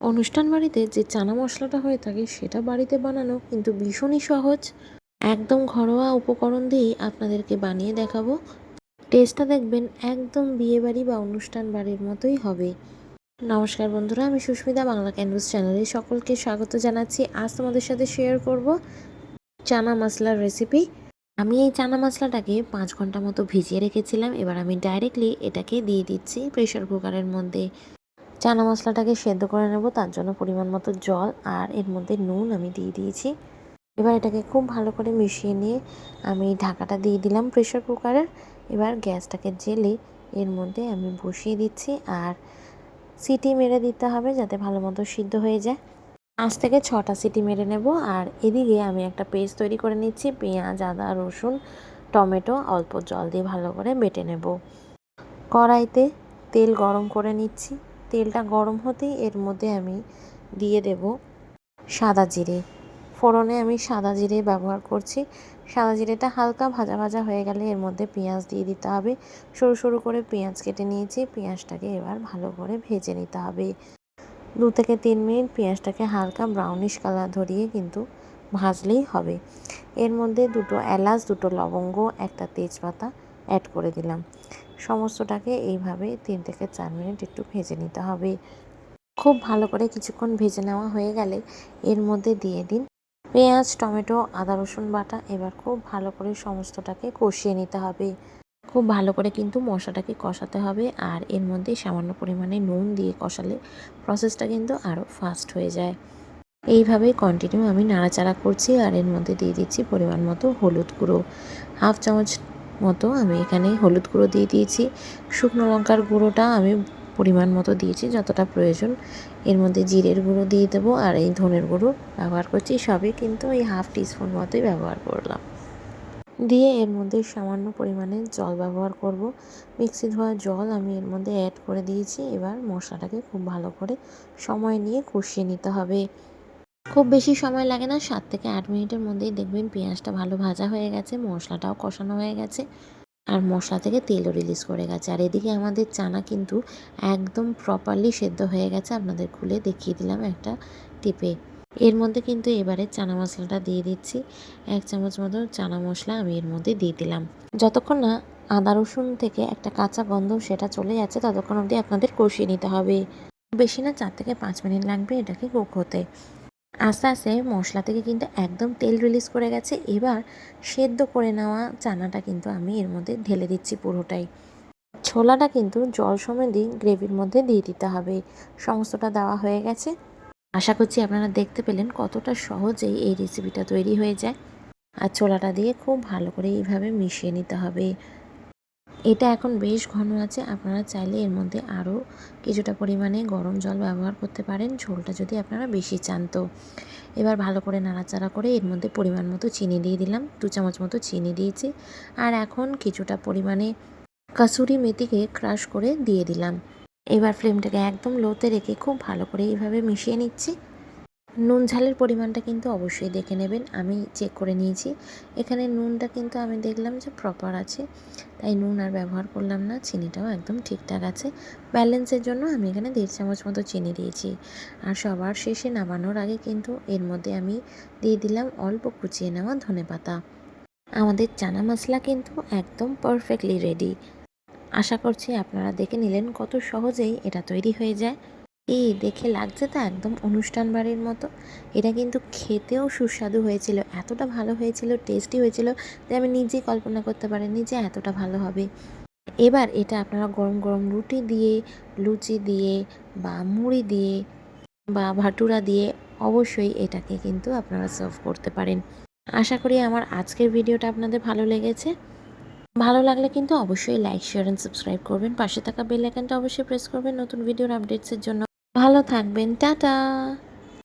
অনুষ্ঠান বাড়িতে যে চানা মশলাটা হয়ে থাকে সেটা বাড়িতে বানানো কিন্তু ভীষণই সহজ। একদম ঘরোয়া উপকরণ দিয়েই আপনাদেরকে বানিয়ে দেখাবো। টেস্টটা দেখবেন একদম বিয়েবাড়ি বা অনুষ্ঠান বাড়ির মতোই হবে। নমস্কার বন্ধুরা, আমি সুস্মিতা, বাংলা ক্যানভাস চ্যানেলে সকলকে স্বাগত জানাচ্ছি। আজ তোমাদের সাথে শেয়ার করব চানা মশলার রেসিপি আমি এই চানা মশলাটাকে পাঁচ ঘণ্টা মতো ভিজিয়ে রেখেছিলাম। এবার আমি ডাইরেক্টলি এটাকে দিয়ে দিচ্ছি প্রেশার কুকারের মধ্যে। চানা মশলাটাকে সেদ্ধ করে নেব, তার জন্য পরিমাণ মতো জল আর এর মধ্যে নুন আমি দিয়ে দিয়েছি। এবার এটাকে খুব ভালো করে মিশিয়ে নিয়ে আমি ঢাকাটা দিয়ে দিলাম প্রেশার কুকারের এবার গ্যাসটাকে জেলে এর মধ্যে আমি বসিয়ে দিচ্ছি আর সিটি মেরে দিতে হবে যাতে ভালো মতো সিদ্ধ হয়ে যায়। পাঁচ থেকে ছটা সিটি মেরে নেব আর এদিকে আমি একটা পেস্ট তৈরি করে নিচ্ছি, পেঁয়াজ, আদা, রসুন, টমেটো, অল্প জল দিয়ে ভালো করে বেটে নেব। কড়াইতে তেল গরম করে নিচ্ছি। তেলটা গরম হতেই এর মধ্যে আমি দিয়ে দেব সাদা জিরে। ফোড়নে আমি সাদা জিরে ব্যবহার করছি। সাদা জিরেটা হালকা ভাজা ভাজা হয়ে গেলে এর মধ্যে পেঁয়াজ দিয়ে দিতে হবে। সরু সরু করে পেঁয়াজ কেটে নিয়েছি। পেঁয়াজটাকে এবার ভালো করে ভেজে নিতে হবে। দু থেকে তিন মিনিট পেঁয়াজটাকে হালকা ব্রাউনিশ কালার ধরিয়ে কিন্তু ভাজলেই হবে। এর মধ্যে দুটো এলাচ, দুটো লবঙ্গ, একটা তেজপাতা অ্যাড করে দিলাম। সমস্তটাকে এইভাবে তিন থেকে চার মিনিট একটু ভেজে নিতে হবে। খুব ভালো করে কিছুক্ষণ ভেজে নেওয়া হয়ে গেলে এর মধ্যে দিয়ে দিন পেঁয়াজ, টমেটো, আদা, রসুন বাটা। এবার খুব ভালো করে সমস্তটাকে কষিয়ে নিতে হবে। খুব ভালো করে কিন্তু মশলাটাকে কষাতে হবে আর এর মধ্যে সামান্য পরিমাণে নুন দিয়ে কষালে প্রসেসটা কিন্তু আরও ফাস্ট হয়ে যায়। এইভাবেই কন্টিনিউ আমি নাড়াচাড়া করছি আর এর মধ্যে দিয়ে দিচ্ছি পরিমাণ মতো হলুদ গুঁড়ো। হাফ চামচ মতো আমি এখানে হলুদ গুঁড়ো দিয়ে দিয়েছি। শুকনো লঙ্কার গুঁড়োটা আমি পরিমাণ মতো দিয়েছি, যতটা প্রয়োজন। এর মধ্যে জিরের গুঁড়ো দিয়ে দেবো আর এই ধনের গুঁড়ো ব্যবহার করছি। সবই কিন্তু এই হাফ টিস্পুন মতোই ব্যবহার করলাম। দিয়ে এর মধ্যে সামান্য পরিমাণে জল ব্যবহার করব। মিক্সি ধোয়া জল আমি এর মধ্যে অ্যাড করে দিয়েছি। এবার মশলাটাকে খুব ভালো করে সময় নিয়ে কষিয়ে নিতে হবে। খুব বেশি সময় লাগে না, সাত থেকে আট মিনিটের মধ্যেই দেখবেন পেঁয়াজটা ভালো ভাজা হয়ে গেছে, মশলাটাও কষানো হয়ে গেছে আর মশলা থেকে তেলও রিলিজ করে গেছে। আর এদিকে আমাদের চানা কিন্তু একদম প্রপারলি সেদ্ধ হয়ে গেছে, আপনাদের খুলে দেখিয়ে দিলাম একটা টিপে। এর মধ্যে কিন্তু এবারে চানা মশলাটা দিয়ে দিচ্ছি, এক চামচ মতো চানা মশলা আমি এর মধ্যে দিয়ে দিলাম। যতক্ষণ না আদা রসুন থেকে একটা কাঁচা গন্ধ সেটা চলে যাচ্ছে, ততক্ষণ অবধি আপনাদের কষিয়ে নিতে হবে। বেশি না, চার থেকে পাঁচ মিনিট লাগবে এটাকে কুক হতে। আস্তে আস্তে মশলা থেকে কিন্তু একদম তেল রিলিজ করে গেছে। এবার সেদ্ধ করে নেওয়া চানাটা কিন্তু আমি এর মধ্যে ঢেলে দিচ্ছি পুরোটাই। ছোলাটা কিন্তু জল সমেতই গ্রেভির মধ্যে দিয়ে দিতে হবে। সমস্তটা দেওয়া হয়ে গেছে। আশা করছি আপনারা দেখতে পেলেন কতটা সহজেই এই রেসিপিটা তৈরি হয়ে যায়। আর ছোলাটা দিয়ে খুব ভালো করে এইভাবে মিশিয়ে নিতে হবে। এটা এখন বেশ ঘন আছে, আপনারা চাইলে এর মধ্যে আরও কিছুটা পরিমাণে গরম জল ব্যবহার করতে পারেন, ঝোলটা যদি আপনারা বেশি চান তো। এবার ভালো করে নাড়াচাড়া করে এর মধ্যে পরিমাণ মতো চিনি দিয়ে দিলাম, দু চামচ মতো চিনি দিয়েছি, আর এখন কিছুটা পরিমাণে কাসুরি মেথিকে ক্রাশ করে দিয়ে দিলাম। এবার ফ্লেমটাকে একদম লোতে রেখে খুব ভালো করে এইভাবে মিশিয়ে নিচ্ছি। নুন ঝালের পরিমাণটা কিন্তু অবশ্যই দেখে নেবেন। আমি চেক করে নিয়েছি। এখানে নুনটা কিন্তু আমি দেখলাম যে প্রপার আছে। তাই নুন আর ব্যবহার করলাম না। চিনিটাও একদম ঠিকঠাক আছে। ব্যালেন্সের জন্য আমি এখানে দেড় চামচ মতো চিনি দিয়েছি। আর সবার শেষে নামানোর আগে কিন্তু এর মধ্যে আমি দিয়ে দিলাম অল্প কুচিয়ে নেওয়া ধনে পাতা। আমাদের চানা মশলা কিন্তু একদম পারফেক্টলি রেডি আশা করছি আপনারা দেখে নিলেন কত সহজেই এটা তৈরি হয়ে যায়। এই দেখে লাগছে তো একদম অনুষ্ঠান বাড়ির মতো। এটা কিন্তু খেতেও সুস্বাদু হয়েছিল, এতটা ভালো হয়েছিল টেস্টি হয়েছিল যে আমি নিজেই কল্পনা করতে পারিনি যে এতটা ভালো হবে। এবার এটা আপনারা গরম গরম রুটি দিয়ে, লুচি দিয়ে বা মুড়ি দিয়ে বা ভাটুরা দিয়ে অবশ্যই এটাকে কিন্তু আপনারা সার্ভ করতে পারেন। আশা করি আমার আজকের ভিডিওটা আপনাদের ভালো লেগেছে। ভালো লাগলে কিন্তু অবশ্যই লাইক শেয়ার অ্যান্ড সাবস্ক্রাইব করবেন। পাশে থাকা বেল আইকনটা অবশ্যই প্রেস করবেন নতুন ভিডিওর আপডেটসের জন্য। ভালো থাকবেন টাটা।